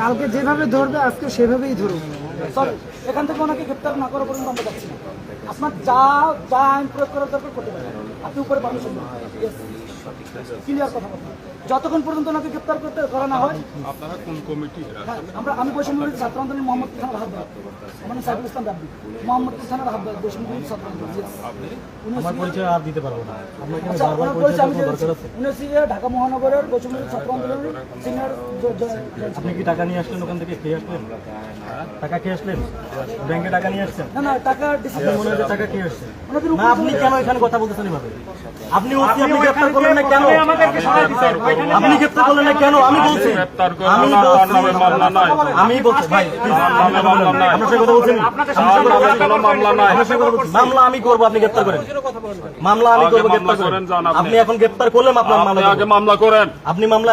কালকে যেভাবে ধরবে, আজকে সেভাবেই ধরুন সরি, এখান থেকে ওনাকে গ্রেপ্তার না করা পর্যন্ত আমরা যাচ্ছি না। আপনার যা যা আইন প্রয়োগ করার দরকার করতে পারেন। আপনি উপরে পারমিশন কথা যতক্ষণ পর্যন্ত ওনাকে গ্রেপ্তার করতে করা না হয় আপনারা কোন কমিটি? হ্যাঁ, আমরা আমি বৈষম্য ছাত্র আন্দোলন মোহাম্মদ খানের হাত মানে সাইফুল ইসলাম রাব্বি মোহাম্মদ খানের হাত বৈষম্য ছাত্র আন্দোলন. আমার পরিচয় আর দিতে পারব না। আপনার এখানে আচ্ছা, বারবার পরিচয় দেওয়ার। দরকার আছে? উনি হচ্ছে গিয়ে ঢাকা মহানগরের বৈষম্য ছাত্র আন্দোলনের সিনিয়র আপনি কি টাকা নিয়ে আসলেন ওখান থেকে? খেয়ে আসলেন? টাকা খেয়ে আসলেন? ব্যাংকে টাকা নিয়ে আসছেন? না না টাকা আপনি ডিসিপ্লিন মনে যে টাকা খেয়ে আসছেন? না আপনি কেন এখানে কথা বলতেছেন এভাবে? আপনি ওসি আপনি গ্রেফতার করলেন না কেন? আমাদেরকে সরাই দিচ্ছেন ওইখানে আপনি গ্রেফতার করলেন না কেন? আমি বলছি। আমি বলছি। মামলা নাই। আমি বলছি ভাই। মামলা আপনার সাথে কথা বলছেন আমি। করব আপনি গ্রেফতার করেন। মামলা আমি করব মামলা গ্রেফতার করেন, আপনি। এখন গ্রেফতার করলেন আপনার মামলা আগে মামলা করেন। আপনি মামলা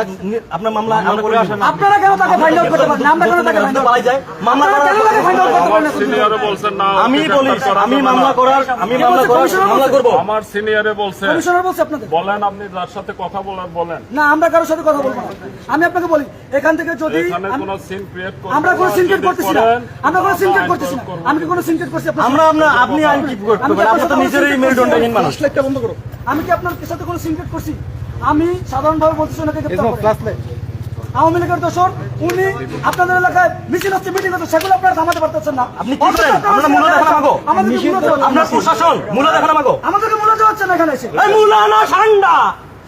আপনার মামলা আমরা করে আসেন আপনারা কেন তাকে ফাইন্ড আউট করতে পারেন? আমরা কেন তাকে ফাইন্ড আউট যায়। মামলা আপনারা কেন তাকে find out করতে পারেন? সিনিয়রে বলছেন না আমি বলি আমি মামলা করার আমি মামলা করার মামলা? করব। আমার সিনিয়রে বলছে। কমিশনার বলছে আপনাদের। বলেন আপনি যার সাথে কথা বলার বলেন। না আমরা কারোর সাথে কথা বলব না। আমি আপনাকে বলি এখান থেকে যদি আমরা কোনো সিনক্রেট করতেছি না। আমরা কোনো সিনক্রেট করতেছি না। আমি কি কোনো সিনক্রেট করছি আমরা আপনার আপনি আইন কি করতে পারেন। আপনি তো নিজেরই মেরুদণ্ডহীন মানুষ। করছি? বন্ধ করো। আমি কি আপনার সাথে কোনো সিনক্রেট করছি? আমি সাধারণভাবে বলতেছি ওনাকে গ্রেফতার করে। আওয়ামী লীগের দোষর উনি আপনাদের এলাকায় মিছিল হচ্ছে মিটিং হচ্ছে সেগুলো আপনারা থামাতে পারতেছেন না। আপনি কি করেন? আপনারা মূল্য দেখান আমাগো আমাদেরকে মূল্য দেওয়া- আপনার প্রশাসন আমাগো আমাদেরকে মূল্য দেওয়া হচ্ছে না এখানে এসে। এই মূল্য না ঠান্ডা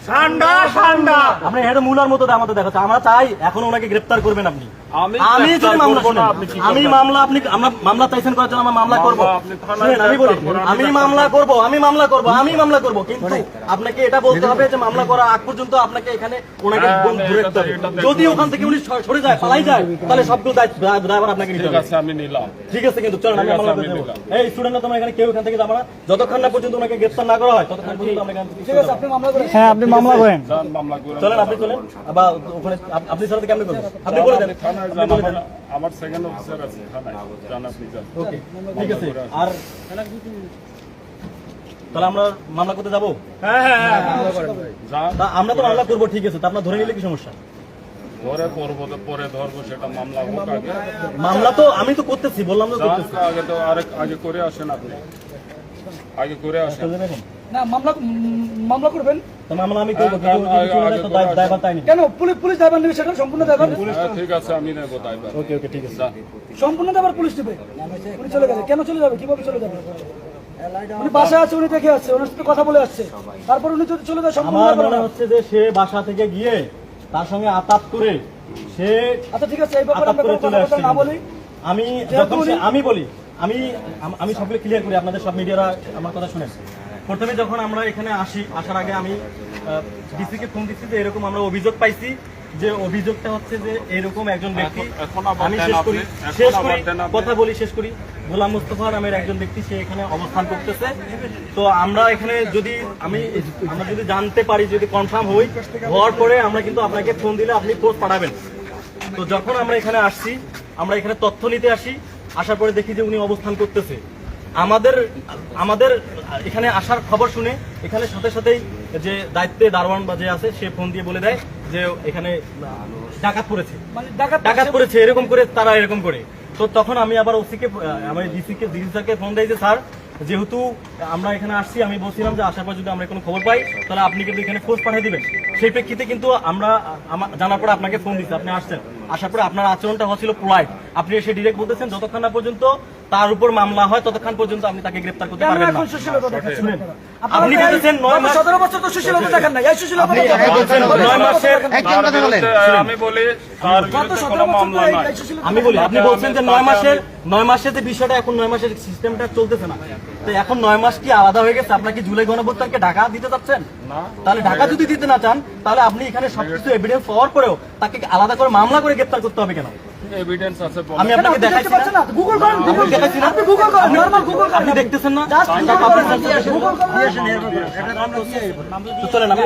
ঠান্ডা ঠান্ডা আপনি এটা মূলার মতো আমাদের দেখাচ্ছে। আমরা চাই এখন ওনাকে গ্রেফতার করবেন আপনি। আমি আমি যদি মামলা আমি মামলা আপনি মামলা চাইছেন করার জন্য আমরা মামলা করব। আমি বলি আমি মামলা করব আমি মামলা করব আমি মামলা করব। কিন্তু আপনাকে এটা বলতে হবে যে মামলা করা আগ পর্যন্ত আপনাকে এখানে ওনাকে হ্যাঁ, ধরে রাখতে হবে। যদি ওখান থেকে উনি সরে- যায় পালাই যায় তাহলে সবগুলো ড্রাইভার আপনাকে নিতে ঠিক হবে। আছে আমি নিলাম। ঠিক আছে কিন্তু চলেন আমি মামলা করে দেবো এই স্টুডেন্টরা তোমরা এখানে কেউ এখান থেকে যাবে না। যতক্ষণ না পর্যন্ত ওনাকে গ্রেফতার না করা হয় ততক্ষণ পর্যন্ত আমরা এখান থেকে ঠিক আছে আপনি মামলা করেন। হ্যাঁ আপনি মামলা করেন। যান মামলা করেন চলেন আপনি চলেন। বা ওখানে আপনি সাথে কেমন করবেন? আপনি বলে দেন। আমার- সেকেন্ড অফিসার আছে ওকে ঠিক আছে। আর তাহলে আমরা মামলা করতে যাব? হ্যাঁ হ্যাঁ হ্যাঁ। আমরা তো মামলা করব ঠিক আছে। তা আপনার ধরে নিলে কি সমস্যা? ধরে করব তো পরে ধরবো সেটা মামলা হোক আগে। মামলা তো আমি তো করতেছি বললাম তো যান করতেছি। আগে তো আরেক আগে করে আসেন আপনি। আগে করে আসেন। না মামলা মামলা করবেন। মামলা আমি করব হ্যাঁ, কিন্তু যদি চলে যায় তো দায়- দায়ভার তাই কেন? পুলিশ পুলিশ দায়ভার নেবে সেটা সম্পূর্ণ দায়ভার ঠিক আছে আমি নেব ড্রাইভার ওকে ওকে ঠিক আছে। সম্পূর্ণ দায়ভার পুলিশ নেবে? উনি চলে গেছে। কেন চলে যাবে? কীভাবে চলে যাবে? উনি বাসায় আছে উনি দেখে আসছে ওনার সাথে কথা বলে আসছে। তারপর উনি যদি চলে যায় আমার মনে হচ্ছে যে সে বাসা থেকে গিয়ে তার সঙ্গে আতাপ করে সে আচ্ছা ঠিক আছে এই ব্যাপারে আমরা করে কোনো চলে কথা না বলি। আমি আমি বলি আমি আমি সবগুলো ক্লিয়ার করি আপনাদের সব মিডিয়ারা আমার কথা শুনেন। প্রথমে যখন আমরা এখানে আসি আসার আগে আমি ডিসি কে ফোন দিচ্ছি যে এরকম আমরা অভিযোগ পাইছি যে অভিযোগটা হচ্ছে যে এরকম একজন ব্যক্তি আমি শেষ করি শেষ করি কথা বলি শেষ করি। গোলাম মুস্তফা নামের একজন ব্যক্তি সে এখানে অবস্থান করতেছে। তো আমরা এখানে যদি আমি আমরা যদি জানতে পারি যদি কনফার্ম হই হওয়ার পরে আমরা কিন্তু আপনাকে ফোন দিলে আপনি পোস্ট পাঠাবেন। তো যখন আমরা এখানে আসছি আমরা এখানে তথ্য নিতে আসি আসার পরে দেখি যে উনি অবস্থান করতেছে। আমাদের আমাদের এখানে আসার খবর শুনে এখানে সাথে সাথেই যে দায়িত্বে দারোয়ান বা যে আছে সে ফোন দিয়ে বলে দেয় যে এখানে ডাকাত পড়েছে। মানে ডাকাত করেছে এরকম করে তারা এরকম করে। তো তখন আমি আবার ওসিকে আমি ডিসিকে ডিসি স্যারকে ফোন দেয় যে স্যার যেহেতু আমরা এখানে আসছি আমি বলছিলাম যে আসার পর যদি আমরা কোনো খবর পাই তাহলে আপনি কিন্তু এখানে ফোর্স পাঠিয়ে দিবেন। সেই প্রেক্ষিতে কিন্তু আমরা জানার পরে আপনাকে ফোন দিচ্ছি আপনি আসছেন। আসার পরে আপনার আচরণটা হচ্ছিল পোলাইট আপনি এসে ডিরেক্ট বলতেছেন যতক্ষণ না পর্যন্ত তার উপর মামলা হয় ততক্ষণ পর্যন্ত আপনি তাকে গ্রেপ্তার করতে পারবেন না। আপনি বলতেছেন নয় গত মাস- সতেরো বছর তো সুশীলতা দেখান না এই সুশীলতা। বলছেন নয় মাসের তার আমি বলি মামলা নাই। আমি বলি আপনি বলছেন যে নয় মাসের নয় মাসের যে বিষয়টা এখন নয় মাসের সিস্টেমটা চলতেছে না। তো এখন নয় মাস কি আলাদা হয়ে গেছে? আপনার কি জুলাই গণভোটকে ঢাকা দিতে চাচ্ছেন? তাহলে ঢাকা যদি দিতে না চান তাহলে আপনি এখানে সবকিছু এভিডেন্স পাওয়ার পরেও তাকে আলাদা করে মামলা করে গ্রেপ্তার করতে হবে কেন? এভিডেন্স আছে আমি আপনাকে আপনি দেখাচ্ছি না। না? গুগল করেন গুগল দেখাচ্ছি না। আপনি গুগল করেন নরমাল গুগল করেন। আপনি দেখতেছেন না? জাস্ট গুগল করেন। গুগল করেন। তো চলেন আমি